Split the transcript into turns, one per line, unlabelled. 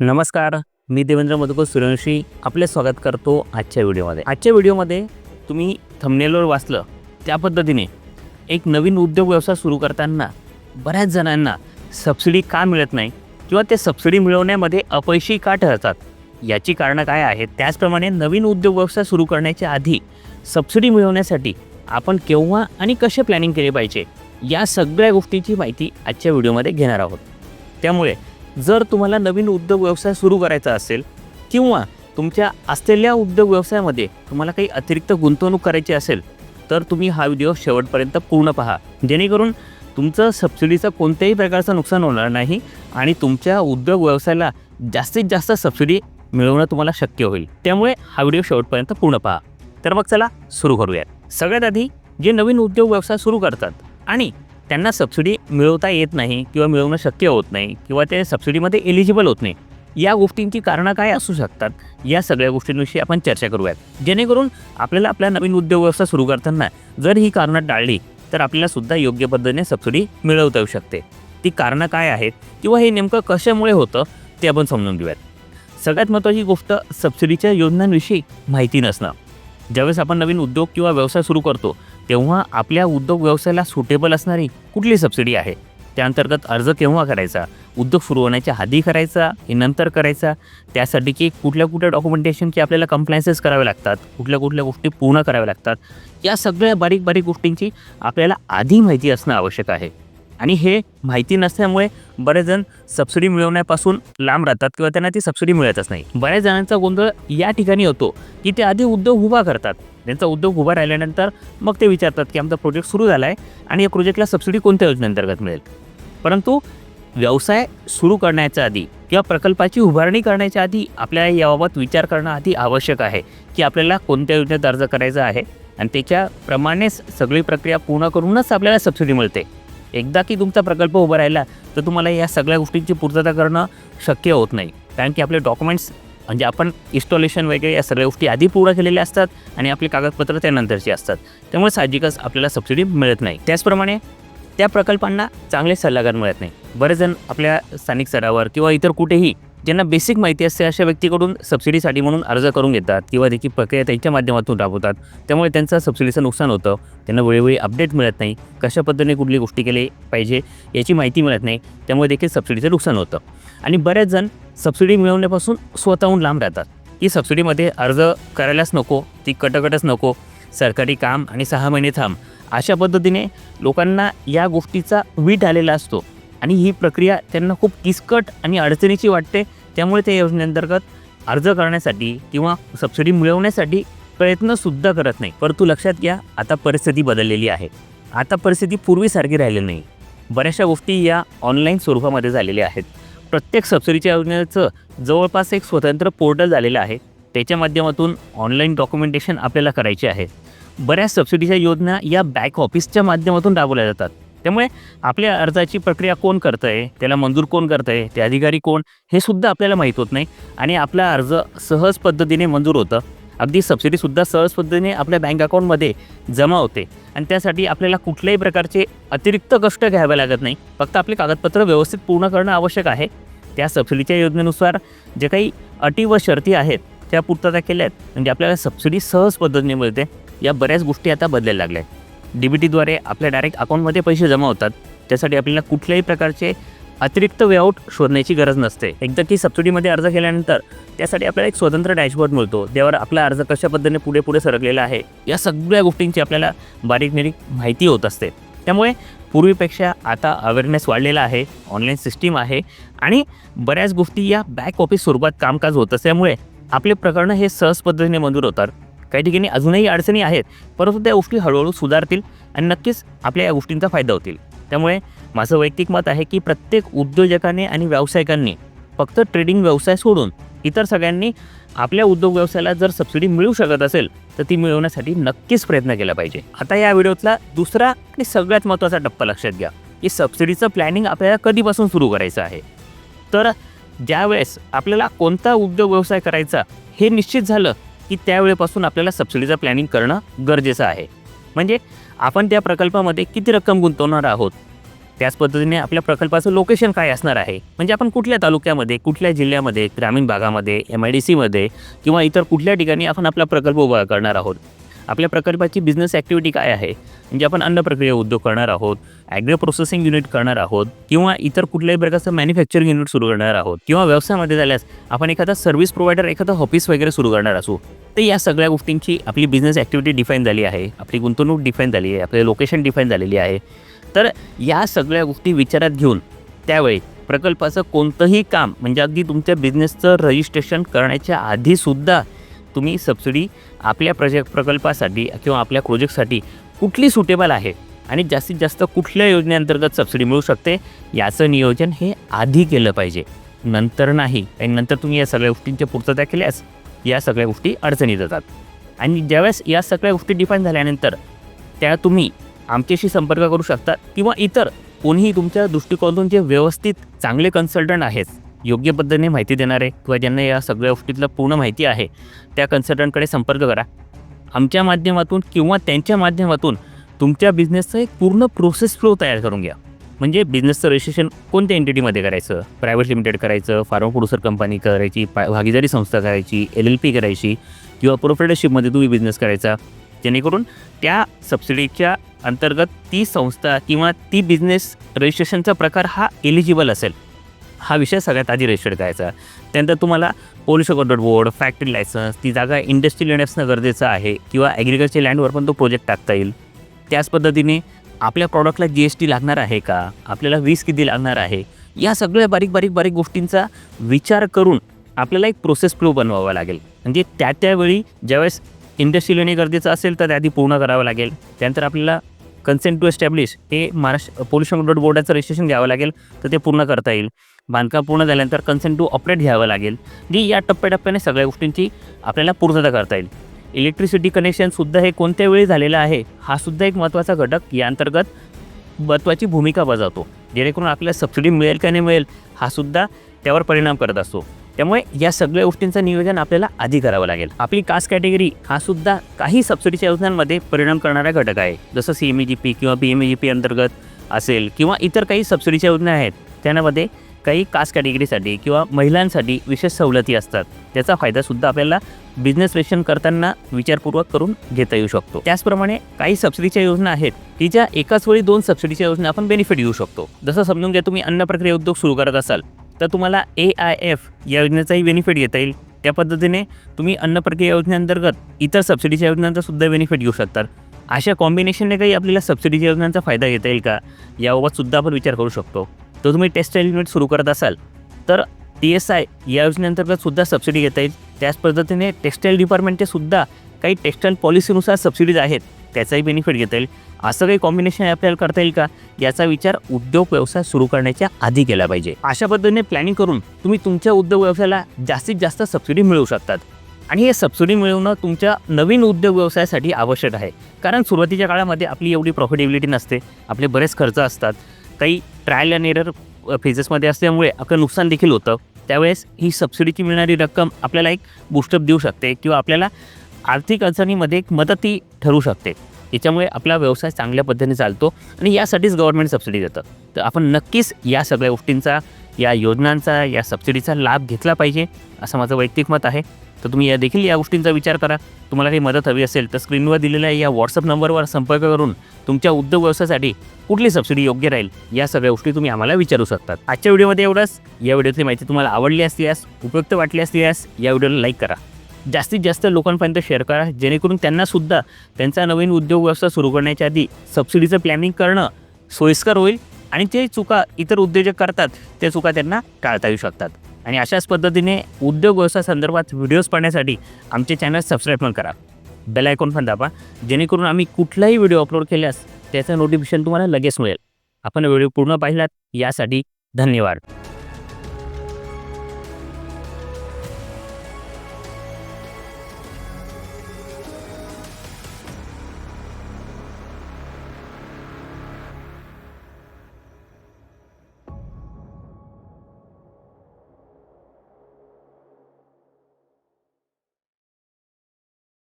नमस्कार मी देवेंद्र मधुकर सूर्यवंशी आपले स्वागत करतो आजच्या व्हिडिओमध्ये. आजच्या व्हिडिओमध्ये तुम्ही थंबनेलवर वाचलं त्या पद्धतीने एक नवीन उद्योग व्यवसाय सुरू करताना बऱ्याच जणांना सबसिडी का मिळत नाही किंवा ते सबसिडी मिळवण्यामध्ये अपयशी का ठरतात? याची कारणं काय आहेत? त्याचप्रमाणे नवीन उद्योग व्यवसाय सुरू करण्याच्या आधी सबसिडी मिळवण्यासाठी आपण केव्हा आणि कसे प्लॅनिंग केले पाहिजे? या सगळ्या गोष्टीची माहिती आजच्या व्हिडिओमध्ये घेणार आहोत. त्यामुळे जर तुम्हाला नवीन उद्योग व्यवसाय सुरू करायचा असेल किंवा तुमच्या असलेल्या उद्योग व्यवसायामध्ये तुम्हाला काही अतिरिक्त गुंतवणूक करायची असेल तर तुम्ही हा व्हिडिओ शेवटपर्यंत पूर्ण पहा. जेणेकरून तुमचं सबसिडीचं कोणत्याही प्रकारचं नुकसान होणार नाही आणि तुमच्या उद्योग व्यवसायाला जास्तीत जास्त सबसिडी मिळवणं तुम्हाला शक्य होईल. त्यामुळे हा व्हिडिओ शेवटपर्यंत पूर्ण पहा. तर मग चला सुरू करूयात. सगळ्यात आधी जे नवीन उद्योग व्यवसाय सुरू करतात आणि त्यांना सबसिडी मिळवता येत नाही किंवा मिळवणं शक्य होत नाही किंवा ते सबसिडीमध्ये एलिजिबल होत नाही. या गोष्टींची कारणं काय असू शकतात? या सगळ्या गोष्टींविषयी आपण चर्चा करूयात. जेणेकरून आपल्याला आपल्या नवीन उद्योग व्यवसाय सुरू करताना जर ही कारणं टाळली तर आपल्याला सुद्धा योग्य पद्धतीने सबसिडी मिळवता येऊ शकते. ती कारणं काय आहेत किंवा हे नेमकं कशामुळे होतं ते आपण समजून घेऊयात. सगळ्यात महत्त्वाची गोष्ट सबसिडीच्या योजनांविषयी माहिती नसणं. ज्यावेळेस आपण नवीन उद्योग किंवा व्यवसाय सुरू करतो तेव्हा आपल्या उद्योग व्यवसायाला सुटेबल असणारी कुठली सबसिडी आहे? त्याअंतर्गत अर्ज केव्हा करायचा? उद्योग सुरू होण्याच्या आधी करायचा की नंतर करायचा? त्यासाठी की कुठल्या कुठल्या डॉक्युमेंटेशनची आपल्याला कम्प्लायन्सेस करावे लागतात? कुठल्या कुठल्या गोष्टी पूर्ण कराव्या लागतात? या सगळ्या बारीक बारीक गोष्टींची आपल्याला आधी माहिती असणं आवश्यक आहे. आणि हे माहिती नसल्यामुळे बरेच जण सबसिडी मिळवण्यापासून लांब राहतात किंवा त्यांना ती सबसिडी मिळतच नाही. बऱ्याच जणांचा गोंधळ या ठिकाणी होतो की ते आधी उद्योग उभा करतात. त्यांचा उद्योग उभा राहिल्यानंतर मग ते विचारतात की आमचा प्रोजेक्ट सुरू झाला आहे आणि या प्रोजेक्टला सबसिडी कोणत्या योजनेअंतर्गत मिळेल? परंतु व्यवसाय सुरू करण्याच्या आधी किंवा प्रकल्पाची उभारणी करण्याच्या आधी आपल्याला याबाबत विचार करणं आधी आवश्यक आहे की आपल्याला कोणत्या योजनेत अर्ज करायचा आहे आणि त्याच्याप्रमाणेच सगळी प्रक्रिया पूर्ण करूनच आपल्याला सबसिडी मिळते. एकदा की तुमचा प्रकल्प उभा राहिला तर तुम्हाला या सगळ्या गोष्टींची पूर्तता करणं शक्य होत नाही. कारण की आपले डॉक्युमेंट्स म्हणजे आपण इन्स्टॉलेशन वगैरे या सगळ्या गोष्टी आधी पूर्ण केलेल्या असतात आणि आपली कागदपत्र त्यानंतरची असतात. त्यामुळे साहजिकच आपल्याला सबसिडी मिळत नाही. त्याचप्रमाणे त्या प्रकल्पांना चांगले सल्लागार मिळत नाही. बरेच जण आपल्या स्थानिक स्तरावर किंवा इतर कुठेही ज्यांना बेसिक माहिती असते अशा व्यक्तीकडून सबसिडीसाठी म्हणून अर्ज करून घेतात किंवा त्याची प्रक्रिया त्यांच्या माध्यमातून राबवतात. त्यामुळे त्यांचं सबसिडीचं नुकसान होतं. त्यांना वेळोवेळी अपडेट मिळत नाही. कशा पद्धतीने कुठली गोष्टी केली पाहिजे याची माहिती मिळत नाही. त्यामुळे देखील सबसिडीचं नुकसान होतं. आणि बऱ्याच जण सबसिडी मिळवण्यापासून स्वतःहून लांब राहतात. की सबसिडीमध्ये अर्ज करायलाच नको ती कटकटच नको सरकारी काम आणि सहा महिने थांब. अशा पद्धतीने लोकांना या गोष्टीचा वीट आलेला असतो आणि ही प्रक्रिया त्यांना खूप किचकट आणि अडचणीची वाटते. त्यामुळे त्या योजनेअंतर्गत अर्ज करण्यासाठी किंवा सबसिडी मिळवण्यासाठी प्रयत्नसुद्धा करत नाही. परंतु लक्षात घ्या आता परिस्थिती बदललेली आहे. आता परिस्थिती पूर्वीसारखी राहिली नाही. बऱ्याचशा गोष्टी या ऑनलाईन स्वरूपामध्ये झालेल्या आहेत. प्रत्येक सबसिडीच्या योजनेचं जवळपास एक स्वतंत्र पोर्टल झालेलं आहे. त्याच्या माध्यमातून ऑनलाईन डॉक्युमेंटेशन आपल्याला करायचे आहे. बऱ्याच सबसिडीच्या योजना या बॅक ऑफिसच्या माध्यमातून राबवल्या जातात. त्यामुळे आपल्या अर्जाची प्रक्रिया कोण करतं आहे त्याला मंजूर कोण करतं आहे ते अधिकारी कोण हे सुद्धा आपल्याला माहीत होत नाही आणि आपला अर्ज सहज पद्धतीने मंजूर होतं. अगदी सबसिडीसुद्धा सहज पद्धतीने आपल्या बँक अकाउंटमध्ये जमा होते आणि त्यासाठी आपल्याला कुठल्याही प्रकारचे अतिरिक्त कष्ट घ्यावे लागत नाही. फक्त आपले कागदपत्र व्यवस्थित पूर्ण करणं आवश्यक आहे. त्या सबसिडीच्या योजनेनुसार जे काही अटी व शर्ती आहेत त्या पूर्तता केल्या आहेत. म्हणजे आपल्याला सबसिडी सहज पद्धतीने मिळते. या बऱ्याच गोष्टी आता बदलायला लागल्या आहेत. डी बी टीद्वारे आपल्या डायरेक्ट अकाउंटमध्ये पैसे जमा होतात. त्यासाठी आपल्याला कुठल्याही प्रकारचे अतिरिक्त वेआउट शोधण्याची गरज नसते. एकदा की सबसिडीमध्ये अर्ज केल्यानंतर त्यासाठी आपल्याला एक स्वतंत्र डॅशबोर्ड मिळतो. त्यावर आपला अर्ज कशा पद्धतीने पुढे पुढे सरकलेला आहे या सगळ्या गोष्टींची आपल्याला बारीक निरीक माहिती होत असते. त्यामुळे पूर्वीपेक्षा आता अवेअरनेस वाढलेला आहे ऑनलाईन सिस्टीम आहे आणि बऱ्याच गोष्टी या बॅक ऑफिस स्वरूपात कामकाज होत असल्यामुळे आपले प्रकरणं हे सहज पद्धतीने मंजूर होतात. काही ठिकाणी अजूनही अडचणी आहेत परंतु त्या गोष्टी हळूहळू सुधारतील आणि नक्कीच आपल्या या गोष्टींचा फायदा होतील. त्यामुळे माझं वैयक्तिक मत आहे की प्रत्येक उद्योजकाने आणि व्यावसायिकांनी फक्त ट्रेडिंग व्यवसाय सोडून इतर सगळ्यांनी आपल्या उद्योग व्यवसायाला जर सबसिडी मिळू शकत असेल तर ती मिळवण्यासाठी नक्कीच प्रयत्न केला पाहिजे. आता या व्हिडिओतला दुसरा आणि सगळ्यात महत्त्वाचा टप्पा लक्षात घ्या की सबसिडीचं प्लॅनिंग आपल्याला कधीपासून सुरू करायचं आहे? तर ज्यावेळेस आपल्याला कोणता उद्योग व्यवसाय करायचा हे निश्चित झालं की त्यावेळेपासून आपल्याला सबसिडीचं प्लॅनिंग करणं गरजेचं आहे. म्हणजे आपण त्या प्रकल्पामध्ये किती रक्कम गुंतवणार आहोत? त्याच पद्धतीने आपल्या प्रकल्पाचं लोकेशन काय असणार आहे? म्हणजे आपण कुठल्या तालुक्यामध्ये कुठल्या जिल्ह्यामध्ये ग्रामीण भागामध्ये एम आय डी सीमध्ये किंवा इतर कुठल्या ठिकाणी आपण आपला प्रकल्प उभा करणार आहोत? आपल्या प्रकल्पाची बिझनेस ॲक्टिव्हिटी काय आहे? म्हणजे आपण अन्न प्रक्रिया उद्योग करणार आहोत ॲग्रो प्रोसेसिंग युनिट करणार आहोत किंवा इतर कुठल्याही प्रकारचं मॅन्युफॅक्चरिंग युनिट सुरू करणार आहोत किंवा व्यवसायामध्ये झाल्यास आपण एखादा सर्व्हिस प्रोव्हायडर एखादं ऑफिस वगैरे सुरू करणार असू. तर या सगळ्या गोष्टींची आपली बिझनेस ॲक्टिव्हिटी डिफाईन झाली आहे. आपली गुंतवणूक डिफाईन झाली आहे. आपले लोकेशन डिफाईन झालेली आहे. तर या सगळ्या गोष्टी विचारात घेऊन त्यावेळी प्रकल्पाचं कोणतंही काम म्हणजे अगदी तुमच्या बिझनेसचं रजिस्ट्रेशन करण्याच्या आधीसुद्धा तुम्ही सबसिडी आपल्या प्रोजेक्ट प्रकल्पासाठी किंवा आपल्या प्रोजेक्टसाठी कुठली सुटेबल आहे आणि जास्तीत जास्त कुठल्या योजनेअंतर्गत सबसिडी मिळू शकते याचं नियोजन हे आधी केलं पाहिजे. नंतर नाही आणि नंतर तुम्ही या सगळ्या गोष्टींच्या पूर्तता केल्यास या सगळ्या गोष्टी अडचणीत येतात. आणि ज्यावेळेस या सगळ्या गोष्टी डिफाईन झाल्यानंतर त्या तुम्ही आमच्याशी संपर्क करू शकता किंवा इतर कोणीही तुमच्या दृष्टिकोनातून जे व्यवस्थित चांगले कन्सल्टंट आहेत योग्य पद्धतीने माहिती देणारे किंवा ज्यांना या सगळ्या गोष्टीतलं पूर्ण माहिती आहे त्या कन्सल्टंटकडे संपर्क करा. आमच्या माध्यमातून किंवा त्यांच्या माध्यमातून तुमच्या बिझनेसचं एक पूर्ण प्रोसेस फ्लो तयार करून घ्या. म्हणजे बिझनेसचं रजिस्ट्रेशन कोणत्या एंटिटीमध्ये करायचं? प्रायव्हेट लिमिटेड करायचं फार्मा प्रोड्युसर कंपनी करायची पा भागीदारी संस्था करायची एल एल पी करायची किंवा प्रोफेटरशिपमध्ये तुम्ही बिझनेस करायचा. जेणेकरून त्या सबसिडीच्या अंतर्गत ती संस्था किंवा ती बिझनेस रजिस्ट्रेशनचा प्रकार हा एलिजिबल असेल. हा विषय सगळ्यात आधी रजिस्टर करायचा. त्यानंतर तुम्हाला pollution control board factory licence ती जागा इंडस्ट्रियल युनिट्स गरजेचं आहे किंवा ॲग्रिकल्चर लँडवर पण तो प्रोजेक्ट टाकता येईल. त्याच पद्धतीने आपल्या प्रॉडक्टला जी एस टी लागणार आहे का? आपल्याला वीज किती लागणार आहे? या सगळ्या बारीक बारीक बारीक गोष्टींचा विचार करून आपल्याला एक प्रोसेस फ्लो बनवावा लागेल. म्हणजे त्या त्यावेळी ज्यावेळेस इंडस्ट्रियल युनिट गरजेचं असेल तर त्याआधी पूर्ण करावं लागेल. त्यानंतर आपल्याला कन्सेंट टू एस्टॅब्लिश हे महाराष्ट्र पोल्युशन कंट्रोल बोर्डाचं रजिस्ट्रेशन घ्यावं लागेल तर ते पूर्ण करता येईल. बांधकाम पूर्ण झाल्यानंतर कन्सेंट टू ऑपरेट घ्यावं लागेल. जी या टप्प्याटप्प्याने सगळ्या गोष्टींची आपल्याला पूर्तता करता येईल. इलेक्ट्रिसिटी कनेक्शनसुद्धा हे कोणत्या वेळी झालेलं आहे हा सुद्धा एक महत्त्वाचा घटक. या अंतर्गत महत्त्वाची भूमिका बजावतो. जेणेकरून आपल्याला सबसिडी मिळेल का नाही मिळेल हा सुद्धा त्यावर परिणाम करत असतो. त्यामुळे या सगळ्या गोष्टींचं नियोजन आपल्याला आधी करावं लागेल. आपली कास्ट कॅटेगरी हा सुद्धा काही सबसिडीच्या योजनांमध्ये परिणाम करणारा घटक आहे. जसं C M E G P किंवा B M E G P अंतर्गत असेल किंवा इतर काही सबसिडीच्या योजना आहेत त्यामध्ये काही कास्ट कॅटेगरीसाठी किंवा महिलांसाठी विशेष सवलती असतात. त्याचा फायदासुद्धा आपल्याला बिझनेस रेशन करताना विचारपूर्वक करून घेता येऊ शकतो. त्याचप्रमाणे काही सबसिडीच्या योजना आहेत की ज्या एकाच वेळी दोन सबसिडीच्या योजना आपण बेनिफिट घेऊ शकतो. जसं समजून घ्या तुम्ही अन्न प्रक्रिया उद्योग सुरू करत असाल. तर तुम्हाला ए आय एफ या योजनेचाही बेनिफिट घेता येईल. त्या पद्धतीने तुम्ही अन्न प्रक्रिया योजनेअंतर्गत इतर सबसिडीच्या योजनांचा सुद्धा बेनिफिट घेऊ शकतात. अशा कॉम्बिनेशनने काही आपल्याला सबसिडीच्या योजनांचा फायदा घेता येईल का? याबाबत सुद्धा आपण विचार करू शकतो. तर तुम्ही टेक्स्टाईल युनिट सुरू करत असाल तर टी एस आय या योजनेअंतर्गत सुद्धा सबसिडी घेता येईल. त्याच पद्धतीने टेक्स्टाईल डिपार्टमेंटचे सुद्धा काही टेक्स्टाईल पॉलिसीनुसार सबसिडीज आहेत. त्याचाही बेनिफिट घेता येईल. असं काही कॉम्बिनेशन आपल्याला करता येईल का? याचा विचार उद्योग व्यवसाय सुरू करण्याच्या आधी केला पाहिजे. अशा पद्धतीने प्लॅनिंग करून तुम्ही तुमच्या उद्योग व्यवसायाला जास्तीत जास्त सबसिडी मिळवू शकतात. आणि हे सबसिडी मिळवणं तुमच्या नवीन उद्योग व्यवसायासाठी आवश्यक आहे. कारण सुरुवातीच्या काळामध्ये आपली एवढी प्रॉफिटेबिलिटी नसते. आपले बरेच खर्च असतात. काही ट्रायल अँड एरर फेजेसमध्ये असल्यामुळे आपलं नुकसान देखील होतं. त्यावेळेस ही सबसिडीची मिळणारी रक्कम आपल्याला एक बुस्टअप देऊ शकते किंवा आपल्याला आर्थिक अडचणीमध्ये एक मदती ठरू शकते. याच्यामुळे आपला व्यवसाय चांगल्या पद्धतीने चालतो आणि यासाठीच गव्हर्नमेंट सबसिडी देतं. तर आपण नक्कीच या सगळ्या गोष्टींचा या योजनांचा या सबसिडीचा लाभ घेतला पाहिजे असं माझं वैयक्तिक मत आहे. तर तुम्ही या देखील या गोष्टींचा विचार करा. तुम्हाला काही मदत हवी असेल तर स्क्रीनवर दिलेल्या या व्हॉट्सअप नंबरवर संपर्क करून तुमच्या उद्योग व्यवसायासाठी कुठली सबसिडी योग्य राहील या सगळ्या गोष्टी तुम्ही आम्हाला विचारू शकतात. आजच्या व्हिडिओमध्ये एवढंच. या व्हिडिओतली माहिती तुम्हाला आवडली असल्यास उपयुक्त वाटली असल्यास या व्हिडिओला लाईक करा. जास्तीत जास्त लोकांपर्यंत शेअर करा. जेणेकरून त्यांनासुद्धा त्यांचा नवीन उद्योग व्यवसाय सुरू करण्याच्या आधी सबसिडीचं प्लॅनिंग करणं सोयीस्कर होईल आणि जे चुका इतर उद्योजक करतात त्या चुका त्यांना टाळता येऊ शकतात. आणि अशाच पद्धतीने उद्योग व्यवसाय संदर्भात व्हिडिओज पाहण्यासाठी आमचे चॅनल सबस्क्राईब पण करा. बेल आयकॉन पण दाबा. जेणेकरून आम्ही कुठलाही व्हिडिओ अपलोड केल्यास त्याचं नोटिफिकेशन तुम्हाला लगेच मिळेल. आपण व्हिडिओ पूर्ण पाहिलात यासाठी धन्यवाद.